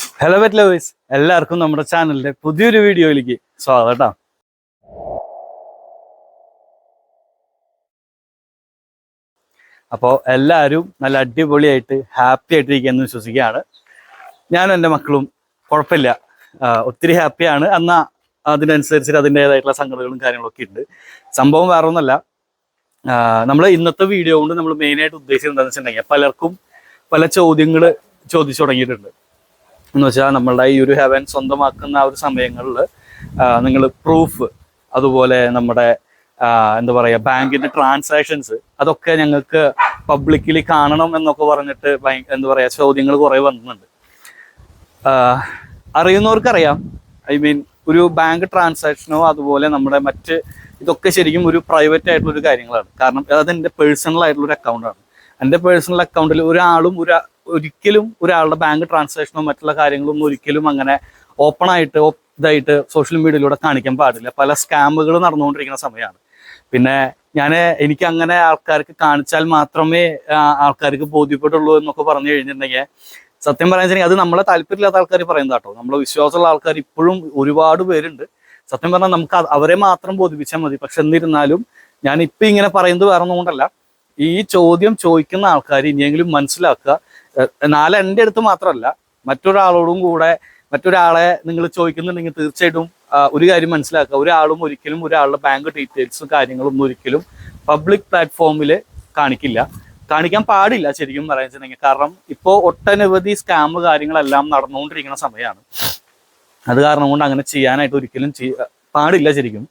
Hello wet lovers എല്ലാവർക്കും നമ്മുടെ ചാനലിന്റെ പുതിയൊരു വീഡിയോയിലേക്ക് സ്വാഗതം കേട്ടോ അപ്പോൾ എല്ലാവരും നല്ല അടിപൊളിയായിട്ട് ഹാപ്പി ആയിട്ടിരിക്കുകയെന്ന് വിശ്വസിക്കുകയാണ്. ഞാനും എന്റെ മക്കളും കുഴപ്പമില്ല. ഒത്തിരി ഹാപ്പിയാണ് എന്നാൽ അതിനനുസരിച്ച് അതിന്റെതായിട്ടുള്ള സംഘടനകളും കാര്യങ്ങളൊക്കെ ഉണ്ട്. സംഭവം വേറെ ഒന്നല്ല. നമ്മൾ ഇന്നത്തെ വീഡിയോ കൊണ്ട് നമ്മൾ മെയിനായിട്ട് ഉദ്ദേശിച്ചത് എന്താണെന്ന് വെച്ചിട്ടുണ്ടെങ്കിൽ പലർക്കും പല ചോദ്യങ്ങൾ ചോദിച്ചു തുടങ്ങിയിട്ടുണ്ട്. എന്ന് വെച്ചാൽ നമ്മളുടെ ഈ ഒരു ഹെവൻ സ്വന്തമാക്കുന്ന ആ ഒരു സമയങ്ങളിൽ നിങ്ങൾ പ്രൂഫ് അതുപോലെ നമ്മുടെ എന്താ പറയുക ബാങ്കിന്റെ ട്രാൻസാക്ഷൻസ് അതൊക്കെ ഞങ്ങൾക്ക് പബ്ലിക്കലി കാണണം എന്നൊക്കെ പറഞ്ഞിട്ട് എന്താ പറയുക ചോദ്യങ്ങൾ കുറേ വന്നിട്ടുണ്ട്. അറിയുന്നവർക്കറിയാം. ഐ മീൻ ഒരു ബാങ്ക് ട്രാൻസാക്ഷനോ അതുപോലെ നമ്മുടെ മറ്റ് ഇതൊക്കെ ശരിക്കും ഒരു പ്രൈവറ്റ് ആയിട്ടുള്ള ഒരു കാര്യങ്ങളാണ്. കാരണം അത് എന്റെ പേഴ്സണൽ ആയിട്ടുള്ള ഒരു അക്കൗണ്ടാണ് എന്റെ പേഴ്സണൽ അക്കൗണ്ടിൽ ഒരാളും ഒരു ഒരിക്കലും ഒരാളുടെ ബാങ്ക് ട്രാൻസാക്ഷനോ മറ്റുള്ള കാര്യങ്ങളൊന്നും ഒരിക്കലും അങ്ങനെ ഓപ്പൺ ആയിട്ട് ഇതായിട്ട് സോഷ്യൽ മീഡിയയിലൂടെ കാണിക്കാൻ പാടില്ല. പല സ്കാമുകൾ നടന്നുകൊണ്ടിരിക്കുന്ന സമയമാണ്. പിന്നെ ഞാൻ എനിക്ക് അങ്ങനെ ആൾക്കാർക്ക് കാണിച്ചാൽ മാത്രമേ ആൾക്കാർക്ക് ബോധ്യപ്പെട്ടുള്ളൂ എന്നൊക്കെ പറഞ്ഞു കഴിഞ്ഞിട്ടുണ്ടെങ്കിൽ സത്യം പറയാൻ അത് നമ്മളെ താല്പര്യമില്ലാത്ത ആൾക്കാർ പറയുന്നത് കേട്ടോ. നമ്മളെ വിശ്വാസമുള്ള ആൾക്കാർ ഇപ്പോഴും ഒരുപാട് പേരുണ്ട്. സത്യം പറഞ്ഞാൽ നമുക്ക് അവരെ മാത്രം ബോധിപ്പിച്ചാൽ മതി. പക്ഷെ എന്നിരുന്നാലും ഞാൻ ഇപ്പൊ ഇങ്ങനെ പറയുന്നത് വേറെ ഒന്നുകൊണ്ടല്ല ഈ ചോദ്യം ചോദിക്കുന്ന ആൾക്കാർ ഇനിയെങ്കിലും മനസ്സിലാക്കുക. നാളെ എന്റെ അടുത്ത് മാത്രമല്ല മറ്റൊരാളോടും കൂടെ മറ്റൊരാളെ നിങ്ങൾ ചോദിക്കുന്നുണ്ടെങ്കിൽ തീർച്ചയായിട്ടും ഒരു കാര്യം മനസ്സിലാക്കുക. ഒരാളും ഒരിക്കലും ഒരാളുടെ ബാങ്ക് ഡീറ്റെയിൽസും കാര്യങ്ങളും ഒന്നും ഒരിക്കലും പബ്ലിക് പ്ലാറ്റ്ഫോമിൽ കാണിക്കില്ല. കാണിക്കാൻ പാടില്ല ശരിക്കും പറയുന്നുണ്ടെങ്കിൽ കാരണം ഇപ്പോൾ ഒട്ടനവധി സ്കാം കാര്യങ്ങളെല്ലാം നടന്നുകൊണ്ടിരിക്കുന്ന സമയമാണ് അത് കാരണം കൊണ്ട് അങ്ങനെ ചെയ്യാനായിട്ട് ഒരിക്കലും പാടില്ല ശരിക്കും.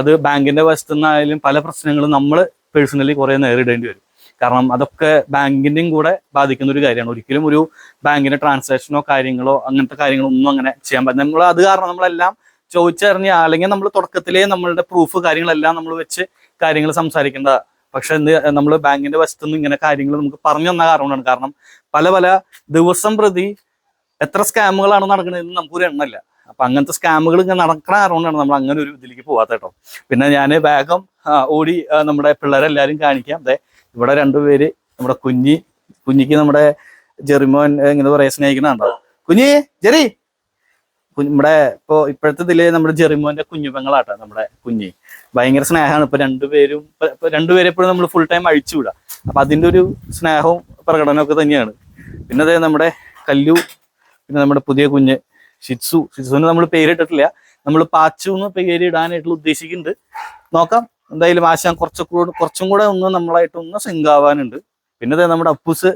അത് ബാങ്കിന്റെ വശത്തു നിന്നായാലും പല പ്രശ്നങ്ങളും നമ്മൾ പേഴ്സണലി കുറെ നേരിടേണ്ടി വരും. കാരണം അതൊക്കെ ബാങ്കിന്റെയും കൂടെ ബാധിക്കുന്ന ഒരു കാര്യമാണ്. ഒരിക്കലും ഒരു ബാങ്കിന്റെ ട്രാൻസാക്ഷനോ കാര്യങ്ങളോ അങ്ങനത്തെ കാര്യങ്ങളോ ഒന്നും അങ്ങനെ ചെയ്യാൻ പറ്റില്ല. നമ്മൾ അത് കാരണം നമ്മളെല്ലാം ചോദിച്ചറിഞ്ഞ അല്ലെങ്കിൽ നമ്മൾ തുടക്കത്തിലേ നമ്മളുടെ പ്രൂഫ് കാര്യങ്ങളെല്ലാം നമ്മൾ വെച്ച് കാര്യങ്ങൾ സംസാരിക്കേണ്ട. പക്ഷെ എന്ത് നമ്മൾ ബാങ്കിന്റെ വശത്തുനിന്ന് ഇങ്ങനെ കാര്യങ്ങൾ നമുക്ക് പറഞ്ഞു തന്ന കാരണമാണ്. കാരണം പല പല ദിവസം പ്രതി എത്ര സ്കാമുകളാണ് നടക്കുന്നത് നമുക്കൊരു എണ്ണമില്ല. അപ്പൊ അങ്ങനത്തെ സ്കാമുകൾ ഇങ്ങനെ നടക്കണ കാരണമാണ് നമ്മൾ അങ്ങനെ ഒരു ഇതിലേക്ക് പോവാത്ത കേട്ടോ. പിന്നെ ഞാൻ വേഗം ഓടി നമ്മുടെ പിള്ളേരെല്ലാവരും കാണിക്കാം. അതെ ഇവിടെ രണ്ടുപേര് നമ്മുടെ കുഞ്ഞി കുഞ്ഞിക്ക് നമ്മുടെ ജെറിമോൻ ഇങ്ങനെ പറയാ സ്നേഹിക്കണുണ്ടോ കുഞ്ഞി ജെറി. നമ്മുടെ ഇപ്പോ ഇപ്പോഴത്തെ ഇതിൽ നമ്മുടെ ജെറിമോന്റെ കുഞ്ഞു പെങ്ങളാട്ടോ നമ്മുടെ കുഞ്ഞി. ഭയങ്കര സ്നേഹമാണ്. ഇപ്പൊ രണ്ടുപേരും രണ്ടുപേരെ എപ്പോഴും നമ്മൾ ഫുൾ ടൈം അഴിച്ചുവിടാം. അപ്പൊ അതിന്റെ ഒരു സ്നേഹവും പ്രകടനമൊക്കെ തന്നെയാണ്. പിന്നെ അതെ നമ്മുടെ കല്ലു പിന്നെ നമ്മുടെ പുതിയ കുഞ്ഞ് ഷിറ്റ്സു. ഷിറ്റ്സുവിന് നമ്മൾ പേരിട്ടിട്ടില്ല. നമ്മൾ പാച്ചു എന്ന് പേര് ഇടാനായിട്ടുള്ള ഉദ്ദേശിക്കുന്നുണ്ട്. നോക്കാം. എന്തായാലും ആശാൻ കുറച്ചുകൂടെ കുറച്ചും കൂടെ ഒന്ന് നമ്മളായിട്ട് ഒന്ന് സിങ്ക് ആവാനുണ്ട്. പിന്നെ നമ്മുടെ അപ്പൂസ്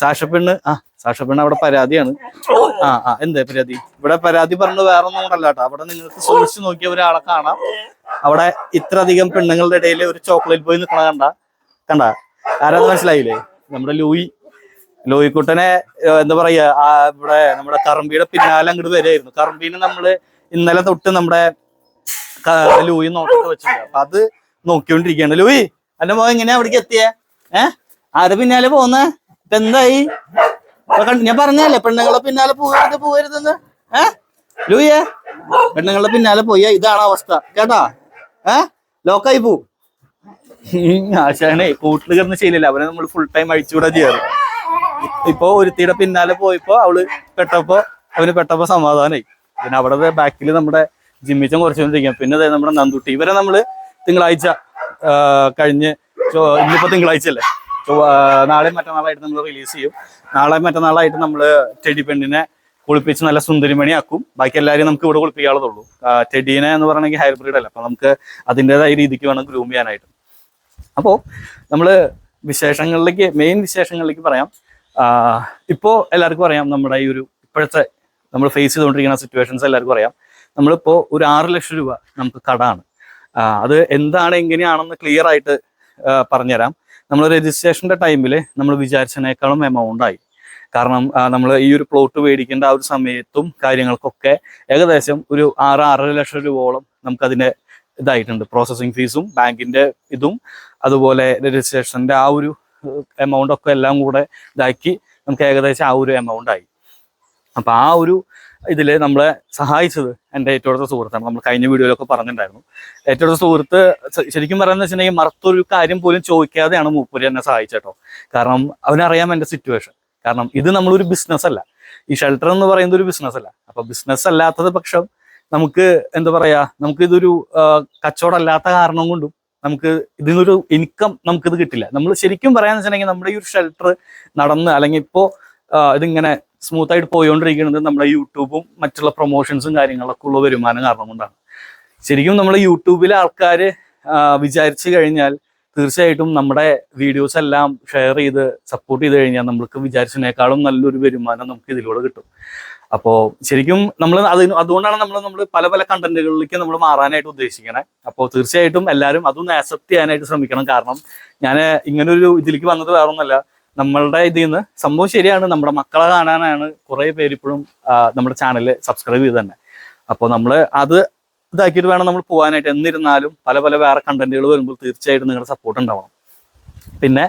സാഷപ്പെണ്ണ് ആ സാഷപ്പെണ്ണ് അവിടെ പരാതിയാണ്. ആ ആ എന്താ പരാതി? ഇവിടെ പരാതി പറഞ്ഞത് വേറെ ഒന്നും കൊണ്ടല്ല കേട്ടോ. അവിടെ നിങ്ങൾക്ക് സൂക്ഷിച്ചു നോക്കിയ ഒരാളെ കാണാം. അവിടെ ഇത്ര അധികം പെണ്ണുങ്ങളുടെ ഇടയിൽ ഒരു ചോക്ലേറ്റ് പോയി നിൽക്കണ കണ്ട കണ്ട? ആരാന്ന് മനസ്സിലായില്ലേ? നമ്മുടെ ലൂയി. ലോയിക്കുട്ടനെ എന്താ പറയാ ഇവിടെ നമ്മുടെ കറമ്പിയുടെ പിന്നാലെ അങ്ങോട്ട് വരായിരുന്നു. കറമ്പീനെ നമ്മൾ ഇന്നലെ തൊട്ട് നമ്മുടെ ലൂയി നോക്കിട്ട് വെച്ചിട്ടുണ്ട്. അപ്പൊ അത് നോക്കിക്കൊണ്ടിരിക്കുകയാണ്. ലൂയി അന്റെ മോൻ എങ്ങനെയാ അവിടേക്ക് എത്തിയേ? ഏഹ് ആരെ പിന്നാലെ പോന്നെ ഇപ്പൊ എന്തായി? ഞാൻ പറഞ്ഞല്ലേ പെണ്ണുങ്ങളെ പിന്നാലെ പോകരുത് പോകരുതെന്ന്. ഏഹ് ലൂയേ പെണ്ണുങ്ങളെ പിന്നാലെ പോയ. ഇതാണ് അവസ്ഥ. കേട്ടാ? ഏ? ലോക്കായി പോ. ആശാനെ കൂട്ടിൽ കിടന്ന് ശീലില്ല അവനെ നമ്മൾ ഫുൾ ടൈം അഴിച്ചുകൂടാ ചെയ്യാറ്. ഇപ്പൊ ഒരുത്തിയുടെ പിന്നാലെ പോയപ്പോ അവൾ പെട്ടപ്പോ അവന് പെട്ടപ്പോ സമാധാനായി. പിന്നെ അവിടെ ബാക്കിൽ നമ്മുടെ ജിമ്മിച്ചൻ കുറച്ചുകൊണ്ടിരിക്കാം പിന്നെ അതായത് നമ്മുടെ നന്ദുട്ടി. ഇവരെ നമ്മൾ തിങ്കളാഴ്ച കഴിഞ്ഞ് ഇന്നിപ്പോ തിങ്കളാഴ്ച അല്ലേ നാളെ മറ്റന്നാളായിട്ട് നമ്മൾ റിലീസ് ചെയ്യും. നാളെ മറ്റന്നാളായിട്ട് നമ്മൾ ടെഡി പെണ്ണിനെ കുളിപ്പിച്ച് നല്ല സുന്ദരിമണിയാക്കും. ബാക്കി എല്ലാവരും നമുക്ക് ഇവിടെ കുളിപ്പിക്കാനുള്ളതുള്ളൂ. ടെഡീനെ എന്ന് പറയണമെങ്കിൽ ഹൈബ്രിഡ് അല്ല? അപ്പൊ നമുക്ക് അതിന്റെതായ രീതിക്ക് വേണം ഗ്രൂം ചെയ്യാനായിട്ട്. അപ്പോൾ നമ്മൾ വിശേഷങ്ങളിലേക്ക് മെയിൻ വിശേഷങ്ങളിലേക്ക് പറയാം. ഇപ്പോ എല്ലാവർക്കും അറിയാം നമ്മുടെ ഈ ഒരു ഇപ്പോഴത്തെ നമ്മൾ ഫേസ് ചെയ്തുകൊണ്ടിരിക്കുന്ന സിറ്റുവേഷൻസ് എല്ലാവർക്കും അറിയാം. നമ്മളിപ്പോൾ ഒരു ആറ് ലക്ഷം രൂപ നമുക്ക് കടമാണ് അത് എന്താണ് എങ്ങനെയാണെന്ന് ക്ലിയർ ആയിട്ട് പറഞ്ഞുതരാം. നമ്മൾ രജിസ്ട്രേഷന്റെ ടൈമിൽ നമ്മൾ വിചാരിച്ചതിനേക്കാളും എമൗണ്ട് ആയി. കാരണം നമ്മൾ ഈ ഒരു പ്ലോട്ട് മേടിക്കേണ്ട ആ ഒരു സമയത്തും കാര്യങ്ങൾക്കൊക്കെ ഏകദേശം ഒരു ആറ് ആറര ലക്ഷം രൂപയോളം നമുക്കതിന്റെ ഇതായിട്ടുണ്ട്. പ്രോസസ്സിങ് ഫീസും ബാങ്കിന്റെ ഇതും അതുപോലെ രജിസ്ട്രേഷന്റെ ആ ഒരു എമൗണ്ട് ഒക്കെ എല്ലാം കൂടെ ഇതാക്കി നമുക്ക് ഏകദേശം ആ ഒരു എമൗണ്ട് ആയി. അപ്പൊ ആ ഒരു ഇതിൽ നമ്മളെ സഹായിച്ചത് എന്റെ ഏറ്റവും അടുത്ത സുഹൃത്താണ്. നമ്മൾ കഴിഞ്ഞ വീഡിയോയിലൊക്കെ പറഞ്ഞിട്ടുണ്ടായിരുന്നു. ഏറ്റവും അടുത്ത സുഹൃത്ത് ശരിക്കും പറയുന്നത് വെച്ചിട്ടുണ്ടെങ്കിൽ മറത്തൊരു കാര്യം പോലും ചോദിക്കാതെയാണ് മൂപ്പര് എന്നെ സഹായിച്ചേട്ടോ കാരണം അവനറിയാം എന്റെ സിറ്റുവേഷൻ കാരണം ഇത് നമ്മളൊരു ബിസിനസ് അല്ല. ഈ ഷെൽട്ടർ എന്ന് പറയുന്നത് ഒരു ബിസിനസ് അല്ല. അപ്പൊ ബിസിനസ് അല്ലാത്തത് പക്ഷം നമുക്ക് എന്താ പറയാ നമുക്ക് ഇതൊരു കച്ചവടം അല്ലാത്ത കാരണം കൊണ്ടും നമുക്ക് ഇതിനൊരു ഇൻകം നമുക്കിത് കിട്ടില്ല. നമ്മൾ ശരിക്കും പറയാന്ന് വെച്ചിട്ടുണ്ടെങ്കിൽ നമ്മുടെ ഈ ഒരു ഷെൽട്ടർ നടന്ന് അല്ലെങ്കിൽ ഇപ്പോ ഇതിങ്ങനെ സ്മൂത്ത് ആയിട്ട് പോയിക്കൊണ്ടിരിക്കുന്നത് നമ്മുടെ യൂട്യൂബും മറ്റുള്ള പ്രൊമോഷൻസും കാര്യങ്ങളൊക്കെ ഉള്ള വരുമാനം കാരണം കൊണ്ടാണ്. ശരിക്കും നമ്മൾ യൂട്യൂബിലെ ആൾക്കാർ വിചാരിച്ചു കഴിഞ്ഞാൽ തീർച്ചയായിട്ടും നമ്മുടെ വീഡിയോസ് എല്ലാം ഷെയർ ചെയ്ത് സപ്പോർട്ട് ചെയ്ത് കഴിഞ്ഞാൽ നമ്മൾക്ക് വിചാരിച്ചതിനേക്കാളും നല്ലൊരു വരുമാനം നമുക്ക് ഇതിലൂടെ കിട്ടും. അപ്പോൾ ശരിക്കും നമ്മൾ അതിന് അതുകൊണ്ടാണ് നമ്മൾ നമ്മൾ പല പല കണ്ടന്റുകളിലേക്ക് നമ്മൾ മാറാനായിട്ട് ഉദ്ദേശിക്കണേ. അപ്പോൾ തീർച്ചയായിട്ടും എല്ലാവരും അതൊന്ന് ആക്സെപ്റ്റ് ചെയ്യാനായിട്ട് ശ്രമിക്കണം. കാരണം ഞാൻ ഇങ്ങനൊരു ഇതിലേക്ക് വന്നത് വേറൊന്നല്ല. നമ്മളുടെ ഇതിൽ നിന്ന് സംഭവം ശരിയാണ്. നമ്മുടെ മക്കളെ കാണാനാണ് കുറേ പേര് ഇപ്പോഴും നമ്മുടെ ചാനൽ സബ്സ്ക്രൈബ് ചെയ്ത് തന്നെ. അപ്പോൾ നമ്മൾ അത് ഇതാക്കിയിട്ട് വേണം നമ്മൾ പോകാനായിട്ട് എന്നിരുന്നാലും പല പല വേറെ കണ്ടന്റുകൾ വരുമ്പോൾ തീർച്ചയായിട്ടും നിങ്ങളുടെ സപ്പോർട്ട് ഉണ്ടാവണം. പിന്നെ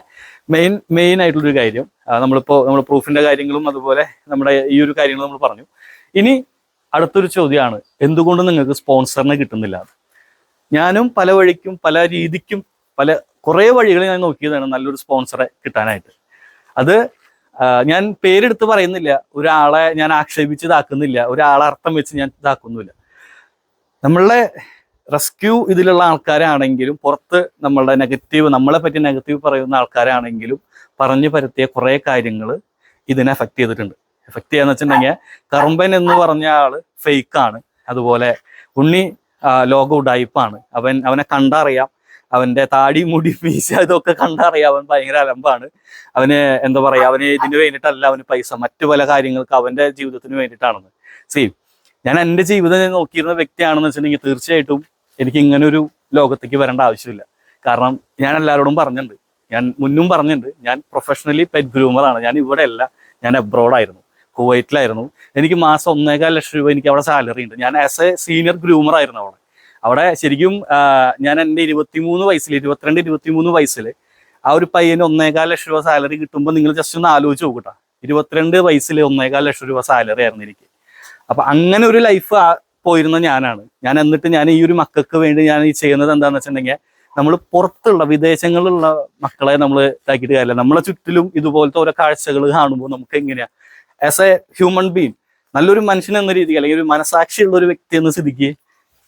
മെയിൻ മെയിൻ ആയിട്ടുള്ളൊരു കാര്യം നമ്മളിപ്പോൾ നമ്മളിപ്പോ നമ്മൾ പ്രൂഫിന്റെ കാര്യങ്ങളും അതുപോലെ നമ്മുടെ ഈ ഒരു കാര്യങ്ങൾ നമ്മൾ പറഞ്ഞു. ഇനി അടുത്തൊരു ചോദ്യമാണ് എന്തുകൊണ്ട് നിങ്ങൾക്ക് സ്പോൺസറിനെ കിട്ടുന്നില്ല? ഞാനും പല വഴിക്കും പല രീതിക്കും പല കുറേ വഴികൾ ഞാൻ നോക്കിയതാണ് നല്ലൊരു സ്പോൺസറെ കിട്ടാനായിട്ട്. അത് ഞാൻ പേരെടുത്ത് പറയുന്നില്ല. ഒരാളെ ഞാൻ ആക്ഷേപിച്ച് ഇതാക്കുന്നില്ല ഒരാളെ അർത്ഥം വെച്ച് ഞാൻ ഇതാക്കുന്നില്ല. നമ്മളുടെ റെസ്ക്യൂ ഇതിലുള്ള ആൾക്കാരാണെങ്കിലും പുറത്ത് നമ്മളുടെ നെഗറ്റീവ് നമ്മളെ പറ്റി നെഗറ്റീവ് പറയുന്ന ആൾക്കാരാണെങ്കിലും പറഞ്ഞു പരത്തിയ കുറേ കാര്യങ്ങൾ ഇതിനെ എഫക്ട് ചെയ്തിട്ടുണ്ട്. എഫക്ട് ചെയ്യാന്ന് വെച്ചിട്ടുണ്ടെങ്കിൽ കറുമ്പൻ എന്ന് പറഞ്ഞ ആൾ ഫേക്ക് ആണ്. അതുപോലെ ഉണ്ണി ലോക ഉഡായിപ്പാണ് അവൻ അവനെ കണ്ടറിയാം. അവന്റെ താടി മുടി മീശ ഇതൊക്കെ കണ്ടറിയാം അവൻ ഭയങ്കര അലമ്പാണ്. അവന് എന്താ പറയാ അവന് ഇതിന് വേണ്ടിയിട്ടല്ല അവന് പൈസ മറ്റു പല കാര്യങ്ങൾക്ക് അവന്റെ ജീവിതത്തിന് വേണ്ടിയിട്ടാണെന്ന്. സീ ഞാൻ എന്റെ ജീവിതം ഞാൻ നോക്കിയിരുന്ന വ്യക്തിയാണെന്ന് വെച്ചിട്ടുണ്ടെങ്കിൽ തീർച്ചയായിട്ടും എനിക്ക് ഇങ്ങനെ ഒരു ലോകത്തേക്ക് വരേണ്ട ആവശ്യമില്ല. കാരണം ഞാൻ എല്ലാവരോടും പറഞ്ഞിട്ടുണ്ട്. ഞാൻ മുന്നും പറഞ്ഞിട്ടുണ്ട്. ഞാൻ പ്രൊഫഷണലി പെറ്റ് ഗ്രൂമറാണ് ഞാൻ ഇവിടെ അല്ല. ഞാൻ എബ്രോഡായിരുന്നു കുവൈറ്റിലായിരുന്നു. എനിക്ക് മാസം ഒന്നേകാൽ ലക്ഷം രൂപ എനിക്ക് അവിടെ സാലറി ഉണ്ട്. ഞാൻ ആസ് എ സീനിയർ ഗ്രൂമർ ആയിരുന്നു അവിടെ. അവിടെ ശരിക്കും ഞാൻ എന്റെ ഇരുപത്തിമൂന്ന് വയസ്സിൽ ഇരുപത്തിരണ്ട് ഇരുപത്തിമൂന്ന് വയസ്സിൽ ആ ഒരു പയ്യന് ഒന്നേകാൽ ലക്ഷം രൂപ സാലറി കിട്ടുമ്പോൾ നിങ്ങൾ ജസ്റ്റ് ഒന്ന് ആലോചിച്ച് നോക്കട്ടെ. ഇരുപത്തിരണ്ട് വയസ്സിൽ ഒന്നേകാൽ ലക്ഷം രൂപ സാലറി ആയിരുന്നു എനിക്ക്. അപ്പൊ അങ്ങനെ ഒരു ലൈഫ് പോയിരുന്ന ഞാനാണ്. ഞാൻ എന്നിട്ട് ഞാൻ ഈ ഒരു മക്കൾക്ക് വേണ്ടി ഞാൻ ഈ ചെയ്യുന്നത് എന്താണെന്ന് വെച്ചിട്ടുണ്ടെങ്കിൽ നമ്മൾ പുറത്തുള്ള വിദേശങ്ങളിലുള്ള മക്കളെ നമ്മൾ ഇതാക്കിയിട്ട് കാര്യമില്ല. നമ്മളെ ചുറ്റിലും ഇതുപോലത്തെ ഓരോ കാഴ്ചകൾ കാണുമ്പോൾ നമുക്ക് എങ്ങനെയാ ആസ് എ ഹ്യൂമൻ ബീങ് നല്ലൊരു മനുഷ്യൻ എന്ന രീതിക്ക് അല്ലെങ്കിൽ ഒരു മനസാക്ഷിയുള്ള ഒരു വ്യക്തി എന്ന സ്ഥിതിക്ക്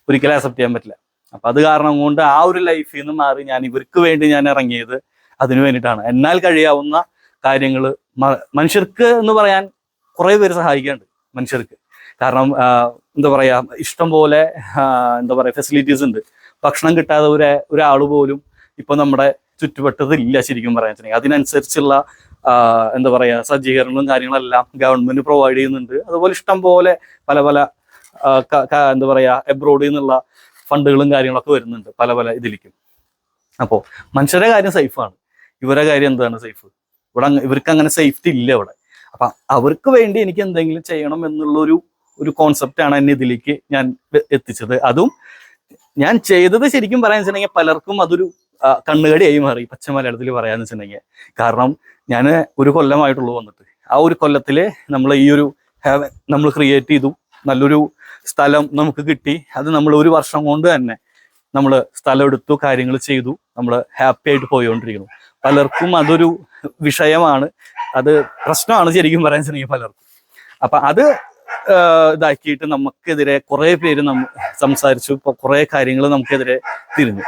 ഒരിക്കലും അക്സെപ്റ്റ് ചെയ്യാൻ പറ്റില്ല. അപ്പൊ അത് കാരണം കൊണ്ട് ആ ഒരു ലൈഫിൽ നിന്ന് മാറി ഞാൻ ഇവർക്ക് വേണ്ടി ഞാൻ ഇറങ്ങിയത് അതിനു വേണ്ടിയിട്ടാണ്. എന്നാൽ കഴിയാവുന്ന കാര്യങ്ങൾ മനുഷ്യർക്ക് എന്ന് പറയാൻ കുറേ പേര് സഹായിക്കാണ്ട് മനുഷ്യർക്ക്. കാരണം എന്താ പറയാ ഇഷ്ടം പോലെ എന്താ പറയാ ഫെസിലിറ്റീസ് ഉണ്ട്. ഭക്ഷണം കിട്ടാതെ ഒരു ഒരാൾ പോലും ഇപ്പൊ നമ്മുടെ ചുറ്റുവട്ടത്തില്ല ശരിക്കും പറയാൻ വെച്ചിട്ടുണ്ടെങ്കിൽ. അതിനനുസരിച്ചുള്ള എന്താ പറയാ സജ്ജീകരണങ്ങളും കാര്യങ്ങളെല്ലാം ഗവൺമെന്റ് പ്രൊവൈഡ് ചെയ്യുന്നുണ്ട്. അതുപോലെ ഇഷ്ടം പോലെ പല പല എന്താ പറയാ എബ്രോഡിൽ നിന്നുള്ള ഫണ്ടുകളും കാര്യങ്ങളൊക്കെ വരുന്നുണ്ട് പല പല ഇതിലേക്കും. അപ്പോൾ മനുഷ്യരുടെ കാര്യം സേഫാണ്. ഇവരുടെ കാര്യം എന്താണ് സേഫ്? ഇവിടെ ഇവർക്ക് അങ്ങനെ സേഫ്റ്റി ഇല്ല ഇവിടെ. അപ്പൊ അവർക്ക് വേണ്ടി എനിക്ക് എന്തെങ്കിലും ചെയ്യണം എന്നുള്ള ഒരു ഒരു കോൺസെപ്റ്റാണ് എന്നെ ഇതിലേക്ക് ഞാൻ എത്തിച്ചത്. അതും ഞാൻ ചെയ്തത് ശരിക്കും പറയാന്ന് വെച്ചിട്ടുണ്ടെങ്കിൽ പലർക്കും അതൊരു കണ്ണുകടിയായി മാറി പച്ച മലയാളത്തിൽ പറയാന്ന് വെച്ചിട്ടുണ്ടെങ്കിൽ. കാരണം ഞാൻ ഒരു കൊല്ലമായിട്ടുള്ളൂ വന്നിട്ട്. ആ ഒരു കൊല്ലത്തിൽ നമ്മൾ ഈ ഒരു നമ്മൾ ക്രിയേറ്റ് ചെയ്തു. നല്ലൊരു സ്ഥലം നമുക്ക് കിട്ടി. അത് നമ്മൾ ഒരു വർഷം കൊണ്ട് തന്നെ നമ്മൾ സ്ഥലം എടുത്തു കാര്യങ്ങൾ ചെയ്തു. നമ്മൾ ഹാപ്പി ആയിട്ട് പോയിക്കൊണ്ടിരിക്കുന്നു പലർക്കും അതൊരു വിഷയമാണ്. അത് പ്രശ്നമാണ് ശരിക്കും പറയാൻ ശ്രമിക്കും പലർക്കും. അപ്പൊ അത് ഇതാക്കിയിട്ട് നമുക്കെതിരെ കുറെ പേര് നമ്മ സംസാരിച്ചു. ഇപ്പൊ കുറെ കാര്യങ്ങൾ നമുക്കെതിരെ തിരിഞ്ഞു.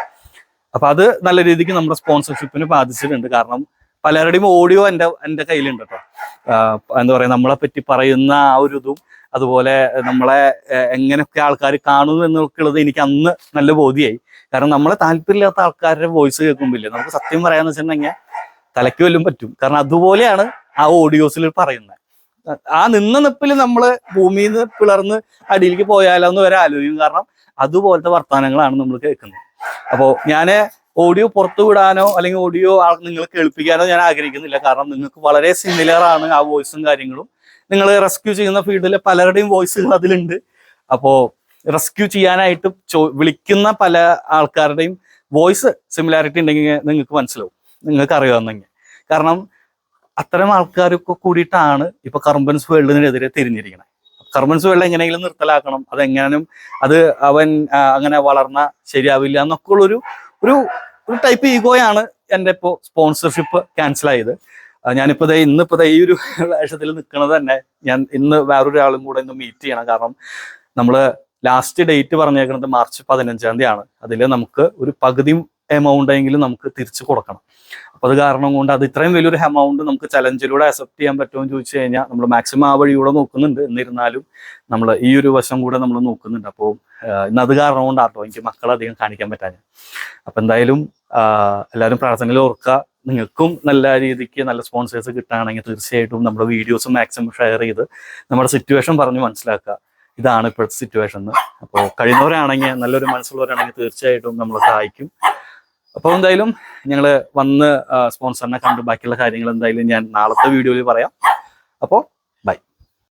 അപ്പൊ അത് നല്ല രീതിക്ക് നമ്മുടെ സ്പോൺസർഷിപ്പിന് ബാധിച്ചിട്ടുണ്ട്. കാരണം പലരുടെയും ഓഡിയോ എന്റെ എന്റെ കയ്യിലുണ്ട് കേട്ടോ എന്താ പറയാ നമ്മളെ പറ്റി പറയുന്ന ആ ഒരു ഇതും അതുപോലെ നമ്മളെ എങ്ങനെയൊക്കെ ആൾക്കാർ കാണുന്നു എന്നൊക്കെയുള്ളത് എനിക്ക് അന്ന് നല്ല ബോധ്യമായി കാരണം നമ്മളെ താല്പര്യമില്ലാത്ത ആൾക്കാരുടെ വോയിസ് കേൾക്കുമ്പില്ലേ? നമുക്ക് സത്യം പറയാന്ന് വെച്ചിട്ടുണ്ടെങ്കിൽ തലയ്ക്ക് വല്ലതും പറ്റും. കാരണം അതുപോലെയാണ് ആ ഓഡിയോസിൽ പറയുന്നത്. ആ നിന്ന നിപ്പിൽ നമ്മൾ ഭൂമിയിൽ നിന്ന് പിളർന്ന് അടിയിലേക്ക് പോയാലോ എന്ന് വരെ ആലോചിക്കും. കാരണം അതുപോലത്തെ വർത്തമാനങ്ങളാണ് നമ്മൾ കേൾക്കുന്നത്. അപ്പോ ഞാൻ ഓഡിയോ പുറത്തു വിടാനോ അല്ലെങ്കിൽ ഓഡിയോ നിങ്ങൾ കേൾപ്പിക്കാനോ ഞാൻ ആഗ്രഹിക്കുന്നില്ല. കാരണം നിങ്ങൾക്ക് വളരെ സിമിലർ ആണ് ആ വോയിസും കാര്യങ്ങളും. നിങ്ങൾ റെസ്ക്യൂ ചെയ്യുന്ന ഫീൽഡിലെ പലരുടെയും വോയിസുകൾ അതിലുണ്ട്. അപ്പോൾ റെസ്ക്യൂ ചെയ്യാനായിട്ട് ചോ- വിളിക്കുന്ന പല ആൾക്കാരുടെയും വോയിസ് സിമിലാരിറ്റി ഉണ്ടെങ്കിൽ നിങ്ങൾക്ക് മനസ്സിലാവും. നിങ്ങൾക്ക് അറിയാവുന്നെങ്കിൽ. കാരണം അത്തരം ആൾക്കാരൊക്കെ കൂടിയിട്ടാണ് ഇപ്പൊ കർബൻസ് വേൾഡിനെതിരെ തിരിഞ്ഞിരിക്കുന്നത് കർബൻസ് വേൾഡ് എങ്ങനെയെങ്കിലും നിർത്തലാക്കണം അതെങ്ങനെയും അത് അവൻ അങ്ങനെ വളർന്ന ശരിയാവില്ല എന്നൊക്കെ ഉള്ളൊരു ഒരു ഒരു ടൈപ്പ് ഈഗോയാണ് എന്റെ ഇപ്പോൾ സ്പോൺസർഷിപ്പ് ക്യാൻസൽ ആയത്. ഞാനിപ്പോ ദേ ഇന്നിപ്പോ ദേ ഈ ഒരു വേഷത്തിൽ നിൽക്കുന്നത് തന്നെ ഞാൻ ഇന്ന് വേറൊരാളും കൂടെ ഇന്ന് മീറ്റ് ചെയ്യണം. കാരണം നമ്മൾ ലാസ്റ്റ് ഡേറ്റ് പറഞ്ഞേക്കുന്നത് മാർച്ച് പതിനഞ്ചാം തീയതി ആണ് അതിൽ നമുക്ക് ഒരു പകുതി എമൗണ്ട് എങ്കിലും നമുക്ക് തിരിച്ചു കൊടുക്കണം. അപ്പൊ അത് കാരണം കൊണ്ട് അത് ഇത്രയും വലിയൊരു എമൗണ്ട് നമുക്ക് ചലഞ്ചിലൂടെ അക്സെപ്റ്റ് ചെയ്യാൻ പറ്റുമോ എന്ന് ചോദിച്ചു കഴിഞ്ഞാൽ നമ്മൾ മാക്സിമം ആ വഴിയൂടെ നോക്കുന്നുണ്ട്. എന്നിരുന്നാലും നമ്മൾ ഈ ഒരു വശം കൂടെ നമ്മൾ നോക്കുന്നുണ്ട്. അപ്പോൾ ഇന്ന് അത് കാരണം കൊണ്ടാട്ടോ എനിക്ക് മക്കളെ അധികം കാണിക്കാൻ പറ്റാൻ അപ്പൊ എന്തായാലും എല്ലാവരും പ്രാർത്ഥനയിൽ ഓർക്കുക. നിങ്ങൾക്കും നല്ല രീതിക്ക് നല്ല സ്പോൺസേഴ്സ് കിട്ടുകയാണെങ്കിൽ തീർച്ചയായിട്ടും നമ്മുടെ വീഡിയോസ് മാക്സിമം ഷെയർ ചെയ്ത് നമ്മുടെ സിറ്റുവേഷൻ പറഞ്ഞ് മനസ്സിലാക്കുക. ഇതാണ് ഇപ്പോഴത്തെ സിറ്റുവേഷൻ അപ്പോൾ കഴിയുന്നവരാണെങ്കിൽ നല്ലൊരു മനസ്സുള്ളവരാണെങ്കിൽ തീർച്ചയായിട്ടും നമ്മളെ സഹായിക്കും. അപ്പോൾ എന്തായാലും ഞങ്ങൾ വന്ന് സ്പോൺസറിനെ കണ്ടു ബാക്കിയുള്ള കാര്യങ്ങൾ എന്തായാലും ഞാൻ നാളത്തെ വീഡിയോയിൽ പറയാം. അപ്പോൾ